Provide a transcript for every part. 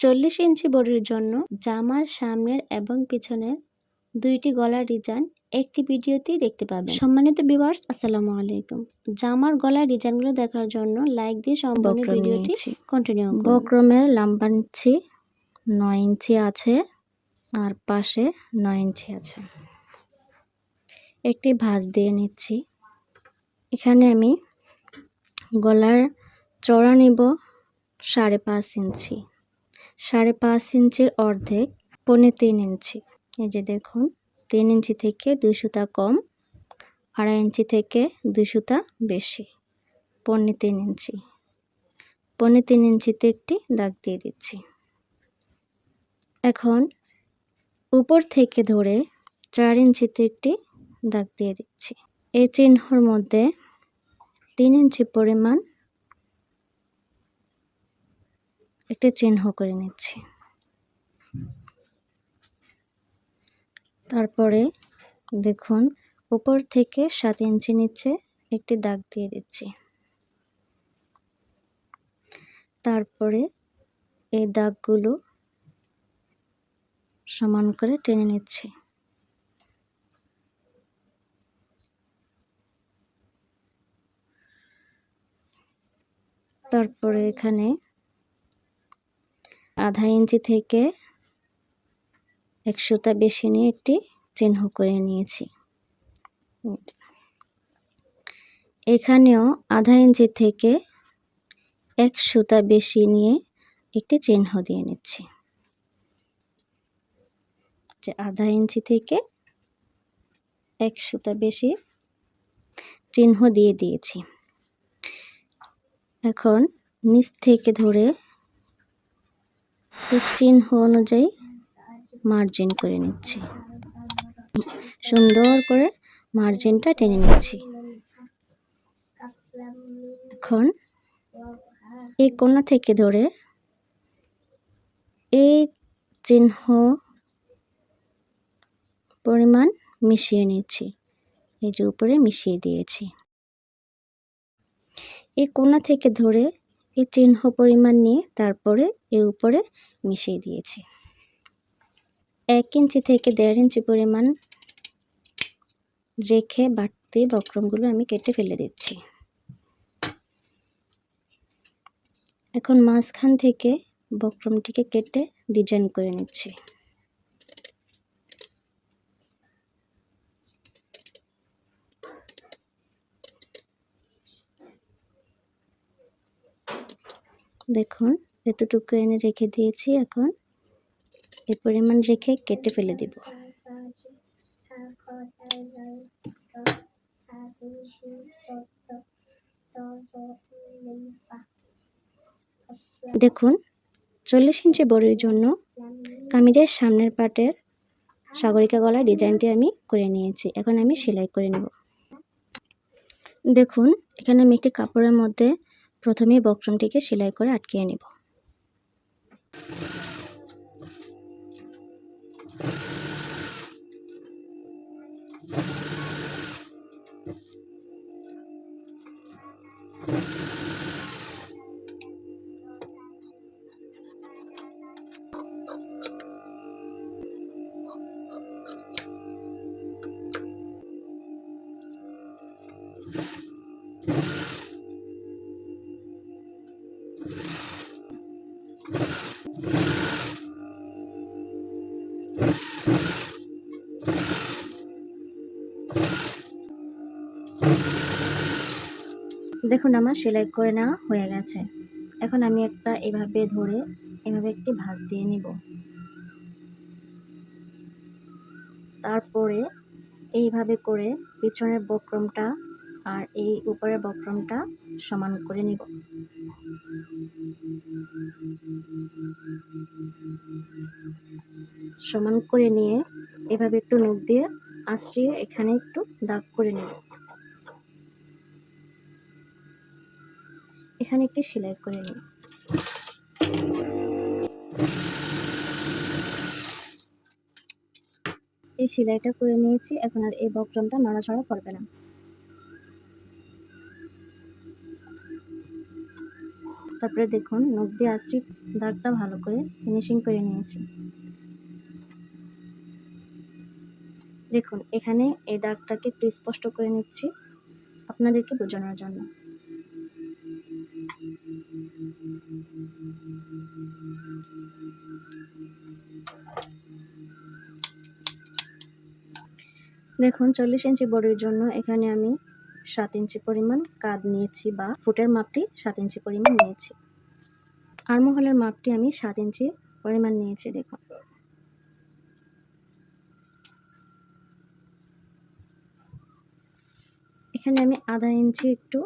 চল্লিশ ইঞ্চি বডির জন্য জামার সামনের এবং পিছনের দুইটি গলার ডিজাইন একটি ভিডিওতেই দেখতে পাবেন। সম্মানিত ভিউয়ার্স আসসালামু আলাইকুম। জামার গলার ডিজাইনগুলো দেখার জন্য লাইক দিয়ে সম্পূর্ণ ভিডিওটি কন্টিনিউ বক্রমের লম্বা নিচ্ছি নয় ইঞ্চি আছে আর পাশে নয় ইঞ্চি আছে। একটি ভাঁজ দিয়ে নিচ্ছি। এখানে আমি গলার চড়া নিব সাড়ে পাঁচ ইঞ্চি। সাড়ে পাঁচ ইঞ্চির অর্ধেক, পৌনে তিন ইঞ্চি। এই যে দেখুন, তিন ইঞ্চি থেকে দুই সুতা কম, আড়াই ইঞ্চি থেকে দুই সুতা বেশি, পৌনে তিন ইঞ্চি। পৌনে তিন ইঞ্চিতে একটি দাগ দিয়ে দিচ্ছি। এখন উপর থেকে ধরে চার ইঞ্চিতে একটি দাগ দিয়ে দিচ্ছি। এই চিহ্নর মধ্যে তিন ইঞ্চি পরিমাণ একটি চিহ্ন করে নিচ্ছি। তারপরে দেখুন, উপর থেকে সাত ইঞ্চি নিচে একটি দাগ দিয়ে দিচ্ছি। তারপরে এই দাগগুলো সমান করে টেনে নিচ্ছি। তারপরে এখানে আধা ইঞ্চি থেকে এক সুতা বেশি নিয়ে একটি চিহ্ন করে নিয়েছি। এখানেও আধা ইঞ্চি থেকে এক সুতা বেশি নিয়ে একটি চিহ্ন দিয়ে নিচ্ছি। যে আধা ইঞ্চি থেকে এক সুতা বেশি চিহ্ন দিয়ে দিয়েছি। এখন নিচ থেকে ধরে চিহ্ন অনুযায়ী মার্জিন করে নিচ্ছি। সুন্দর করে মার্জিনটা টেনে নিচ্ছি। এখন এই কোণা থেকে ধরে এই চিহ্ন পরিমাণ মিশিয়ে নিচ্ছি। এই যে উপরে মিশিয়ে দিয়েছি। এই কোণা থেকে ধরে এই চিহ্ন পরিমাণ নিয়ে তারপরে এর উপরে মিশিয়ে দিয়েছি। এক ইঞ্চি থেকে দেড় ইঞ্চি পরিমাণ রেখে বাড়তি বক্রমগুলো আমি কেটে ফেলে দিচ্ছি। এখন মাঝখান থেকে বক্রমটিকে কেটে ডিজাইন করে নিচ্ছি। দেখুন, এতটুকু এনে রেখে দিয়েছি এখন। এ পরিমাণ রেখে কেটে ফেলে দিব। দেখুন, চল্লিশ ইঞ্চি বড়ির জন্য কামিজের সামনের পাটের সাগরিকা গলা ডিজাইনটি আমি করে নিয়েছি। এখন আমি সেলাই করে নেব। দেখুন, এখানে আমি একটি কাপড়ের মধ্যে প্রথমেই বক্রমটিকে সেলাই করে আটকিয়ে নেব। দেখুন আমার সেলাই করে নেওয়া হয়ে গেছে। এখন আমি একটা এভাবে ধরে এভাবে একটি ভাঁজ দিয়ে নিব। তারপরে এইভাবে করে পিছনের বক্রমটা আর এই উপরের বক্রমটা সমান করে নিব। সমান করে নিয়ে এভাবে একটু নখ দিয়ে আশ্রিয়ে এখানে একটু দাগ করে নেব। এখানে একটি সেলাই করে নিই। এই সেলাইটা করে নিয়েছি, এখন আর এই বক্রমটা নড়াচড়া করবে না। তারপরে দেখুন, নখ দিয়ে আঁচটি, দাগটা ভালো করে ফিনিশিং করে নিয়েছি। দেখুন, এখানে এই দাগটাকে একটু স্পষ্ট করে নিচ্ছি আপনাদেরকে বোঝানোর জন্য। দেখুন, চল্লিশ ইঞ্চি বডির জন্য এখানে আমি সাত ইঞ্চি পরিমাণ কাদ নিয়েছি বা ফুটের মাপটি সাত ইঞ্চি পরিমাণ নিয়েছি। আর্মহলের মাপটি আমি সাত ইঞ্চি পরিমাণ নিয়েছি, দেখুন। এখানে আমি আধা ইঞ্চি একটু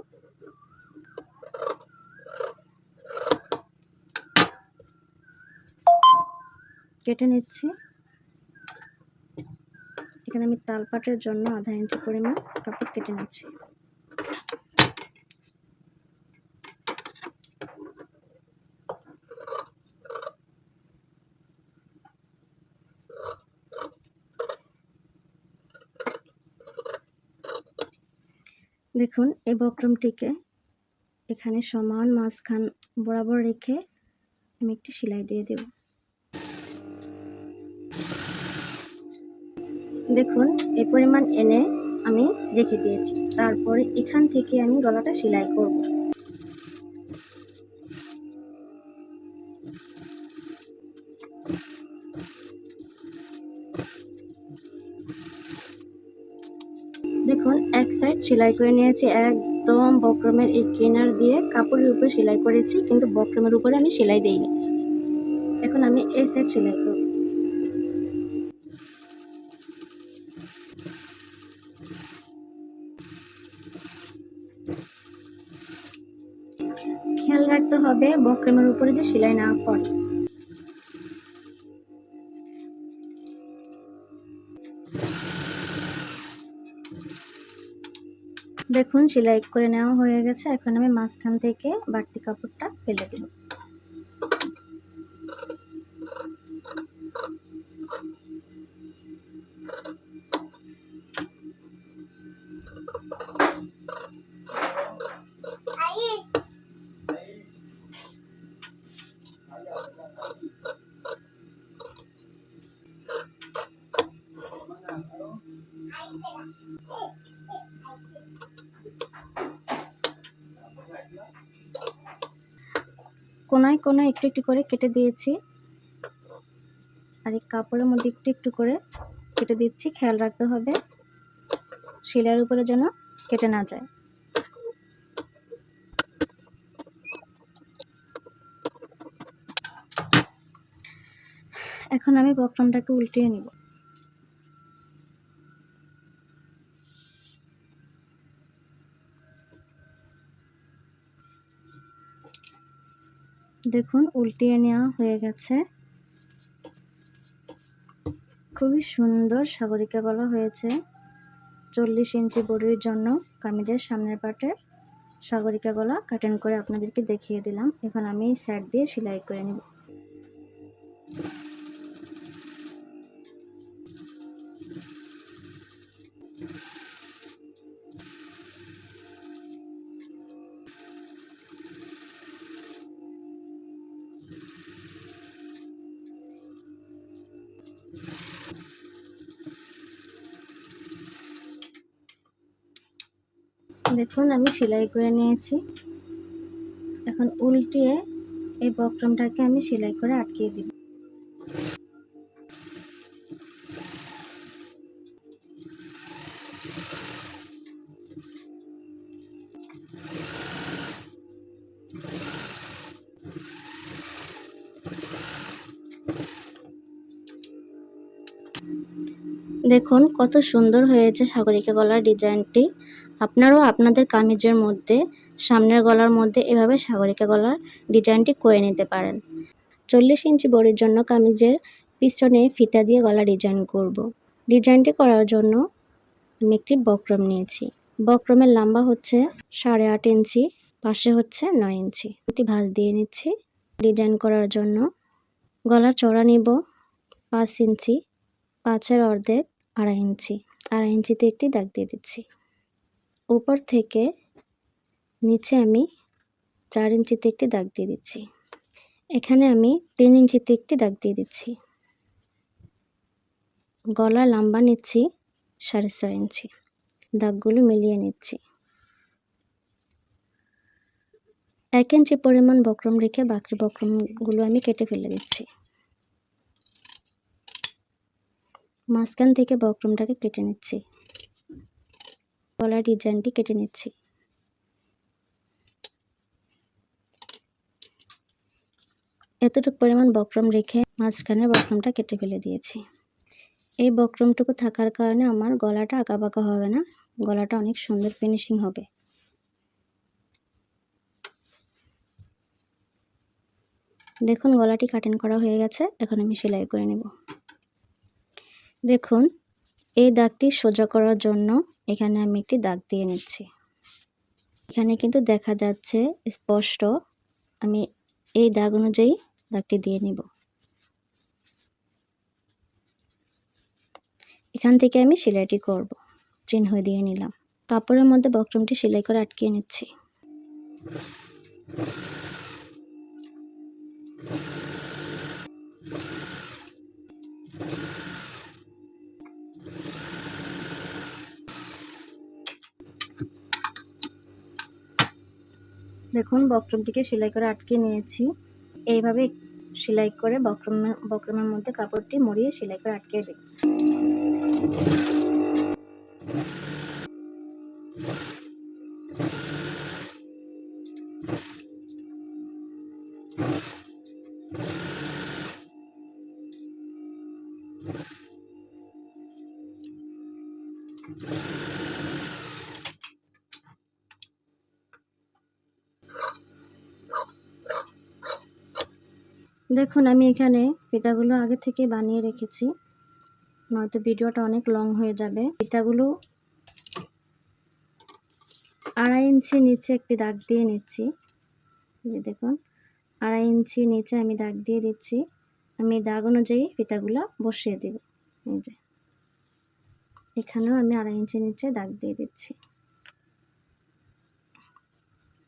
কেটে নিচ্ছি। এখানে আমি তালপাটের জন্য আধা ইঞ্চি পরিমাণ কাপড় কেটে নিচ্ছি। দেখুন, এই বক্রমটিকে এখানে সমান মাঝখান বরাবর রেখে আমি একটি সেলাই দিয়ে দেব। দেখুন, এই পরিমাণ এনে আমি রেখে দিয়েছি। তারপরে এখান থেকে আমি গলাটা সেলাই করব। দেখুন, এক সাইড সেলাই করে নিয়েছি। একদম বক্রমের এই কিনার দিয়ে কাপড়ের উপরে সেলাই করেছি, কিন্তু বক্রমের উপরে আমি সেলাই দিইনি। এখন আমি এই সাইড সেলাই করব। হবে, বক্রমের উপরে যে সেলাই না পড়ে দেখুন, সেলাই করে নেওয়া হয়ে গেছে। এখন আমি মাঝখান থেকে বাড়তি কাপড়টা ফেলে দেব। কোনায় কোনায় একটু একটু করে কেটে দিয়েছি। আর এই কাপড়ের মধ্যে একটু একটু করে কেটে দিচ্ছি। খেয়াল রাখতে হবে সেলাইয়ের উপরে যেন কেটে না যায়। এখন আমি বক্রমটাকে উল্টিয়ে নিব। দেখুন, উল্টিয়ে নেওয়া হয়ে গেছে। খুবই সুন্দর সাগরিকা গলা হয়েছে। চল্লিশ ইঞ্চি বডির জন্য কামিজের সামনের পাটের সাগরিকা গলা কাটেন করে আপনাদেরকে দেখিয়ে দিলাম। এখন আমি স্যাট দিয়ে সেলাই করে নেব। দেখুন, আমি সেলাই করে নিয়েছি। এখন উল্টিয়ে এই বক্রমটাকে আমি সেলাই করে আটকিয়ে দিব। দেখুন, কত সুন্দর হয়েছে সাগরিকা গলার ডিজাইনটি। আপনারাও আপনাদের কামিজের মধ্যে, সামনের গলার মধ্যে এভাবে সাগরিকা গলার ডিজাইনটি করে নিতে পারেন। চল্লিশ ইঞ্চি বডির জন্য কামিজের পিছনে ফিতা দিয়ে গলা ডিজাইন করব। ডিজাইনটি করার জন্য আমি একটি বক্রম নিয়েছি। বক্রমের লম্বা হচ্ছে সাড়ে আট ইঞ্চি, পাশে হচ্ছে নয় ইঞ্চি। একটি ভাঁজ দিয়ে নিচ্ছি। ডিজাইন করার জন্য গলার চড়া নিব পাঁচ ইঞ্চি, পাঁচের অর্ধেক আড়াই ইঞ্চি। আড়াই ইঞ্চিতে একটি দাগ দিয়ে দিচ্ছি। উপর থেকে নিচে আমি চার ইঞ্চিতে একটি দাগ দিয়ে দিচ্ছি। এখানে আমি তিন ইঞ্চিতে একটি দাগ দিয়ে দিচ্ছি। গলা লম্বা নিচ্ছি সাড়ে ছয় ইঞ্চি। দাগগুলো মিলিয়ে নিচ্ছি। এক ইঞ্চি পরিমাণ বক্রম রেখে বাকি বক্রমগুলো আমি কেটে ফেলে দিচ্ছি। মাঝখান থেকে বক্রমটাকে কেটে নিচ্ছি। গলার ডিজাইনটি কেটে নিচ্ছি। এতটুকু পরিমাণ বক্রম রেখে মাঝখানের বক্রমটা কেটে ফেলে দিয়েছি। এই বক্রমটুকু থাকার কারণে আমার গলাটা আঁকাবাঁকা হবে না, গলাটা অনেক সুন্দর ফিনিশিং হবে। দেখুন গলাটি কাটিং করা হয়ে গেছে, এখন আমি সেলাই করে নেব। দেখুন এই দাগটি সোজা করার জন্য এখানে আমি একটি দাগ দিয়ে নিচ্ছি। এখানে কিন্তু দেখা যাচ্ছে স্পষ্ট আমি এই দাগ অনুযায়ী দাগটি দিয়ে নিব। এখান থেকে আমি সেলাইটি করব, চিহ্ন দিয়ে নিলাম। কাপড়ের মধ্যে বক্রমটি সেলাই করে আটকিয়ে নিচ্ছি। দেখুন, বক্রমটিকে সেলাই করে আটকে নিয়েছি। এইভাবে সেলাই করে বক্রম বক্রমের মধ্যে কাপড়টি মুড়িয়ে সেলাই করে আটকে দিই দেখুন, আমি এখানে ফিতাগুলো আগে থেকে বানিয়ে রেখেছি। নয়তো ভিডিওটা অনেক লং হয়ে যাবে। ফিতাগুলো আড়াই ইঞ্চি নিচে একটি দাগ দিয়ে নিচ্ছি। দেখুন, আড়াই ইঞ্চি নিচে আমি দাগ দিয়ে দিচ্ছি। আমি দাগ অনুযায়ী ফিতাগুলো বসিয়ে দেব। এই যে, এখানেও আমি আড়াই ইঞ্চি নিচে দাগ দিয়ে দিচ্ছি।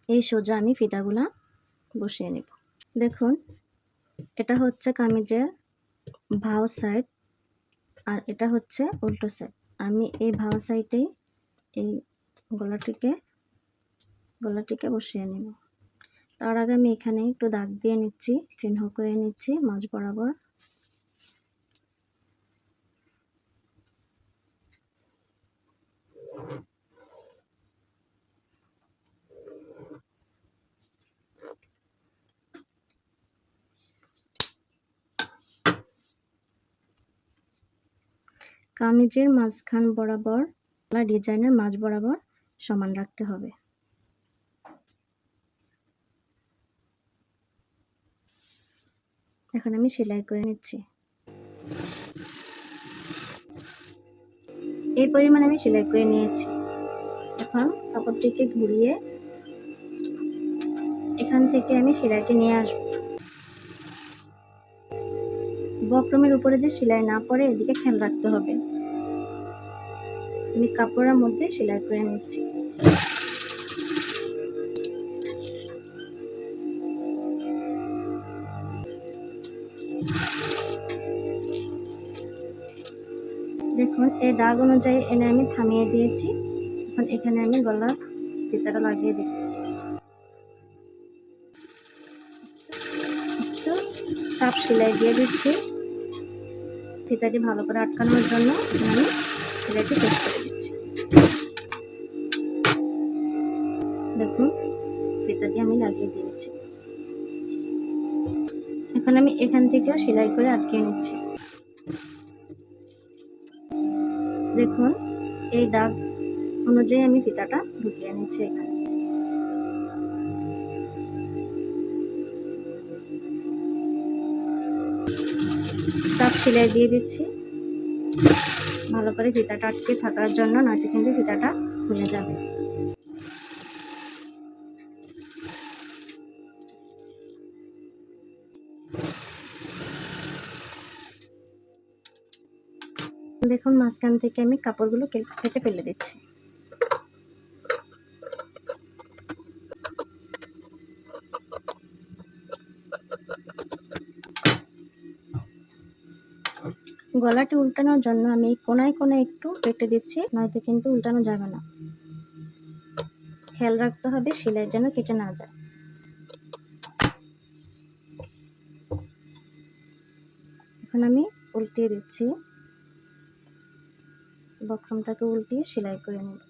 এই সোজা আমি ফিতাগুলা বসিয়ে নেব। দেখুন এটা হচ্ছে কামিজের ভাও সাইড আর এটা হচ্ছে উল্টো সাইড আমি এই ভাও সাইডেই এই গলাটিকে গলাটিকে বসিয়ে নেব। তার আগে আমি এখানে একটু দাগ দিয়ে নিচ্ছি, চিহ্ন করে নিচ্ছি, মাঝ বরাবর। কামিজের মাঝখান বরাবর বা ডিজাইনের মাঝ বরাবর সমান রাখতে হবে। এখন আমি সেলাই করে নিচ্ছি। এই পরিমাণ আমি সেলাই করে নিয়েছি। এখন কাপড়টিকে ঘুরিয়ে এখান থেকে আমি সেলাইটি নিয়ে আসব। বক্রমের উপরে যে সেলাই না পড়ে এদিকে খেয়াল রাখতে হবে। আমি কাপড়ের মধ্যে সেলাই করে নিচ্ছি। দেখুন, এই দাগ অনুযায়ী এনে আমি থামিয়ে দিয়েছি। এখন এখানে আমি গলার ফিতাটা লাগিয়ে একটু চাপ সেলাই দিয়ে দিচ্ছি। ফিতাটি ভালো করে আটকানোর জন্য আমি সেলাইটি শেষ করে দিচ্ছি। দেখুন ফিতাটি আমি লাগিয়ে দিয়েছি। এখন আমি এখান থেকেও সেলাই করে আটকে নিচ্ছি। দেখুন, এই দাগ অনুযায়ী আমি ফিতাটা ঢুকিয়ে নিচ্ছি এখানে। সেলাই দিয়ে দিচ্ছি। ভালো করে ফিতাটা আটকে থাকার জন্য, নয়তো কিন্তু ফিতাটা খুলে যাবে। দেখুন, মাঝখান থেকে আমি কাপড়গুলো কেটে ফেলে দিচ্ছি। গলাটি উল্টানোর জন্য আমি কোনায় কোনায় একটু কেটে দিচ্ছি, নয়তো কিন্তু উল্টানো যাবে না। খেয়াল রাখতে হবে, সেলাই যেন কেটে না যায়। এখন আমি উল্টিয়ে দিচ্ছি। বক্রমটাকে উল্টিয়ে সেলাই করে নেব।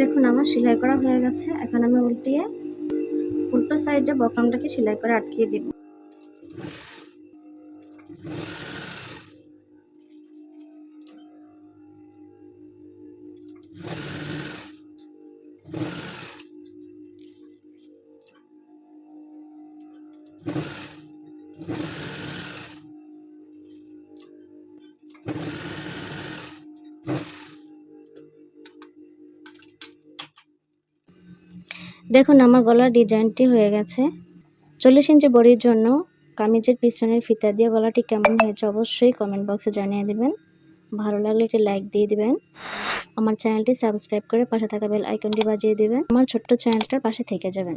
দেখুন, আমার সেলাই করা হয়ে গেছে। এখন আমি উল্টিয়ে উল্টো সাইডে বকামটাকে সেলাই করে আটকিয়ে দিব। দেখুন, আমার গলার ডিজাইনটি হয়ে গেছে। চল্লিশ ইঞ্চি বড়ির জন্য কামিজের পিছনের ফিতা দিয়ে গলাটি কেমন হয়েছে অবশ্যই কমেন্ট বক্সে জানিয়ে দেবেন। ভালো লাগলে একটি লাইক দিয়ে দিবেন। আমার চ্যানেলটি সাবস্ক্রাইব করে পাশে থাকা বেল আইকনটি বাজিয়ে দিবেন। আমার ছোট্ট চ্যানেলটার পাশে থেকে যাবেন।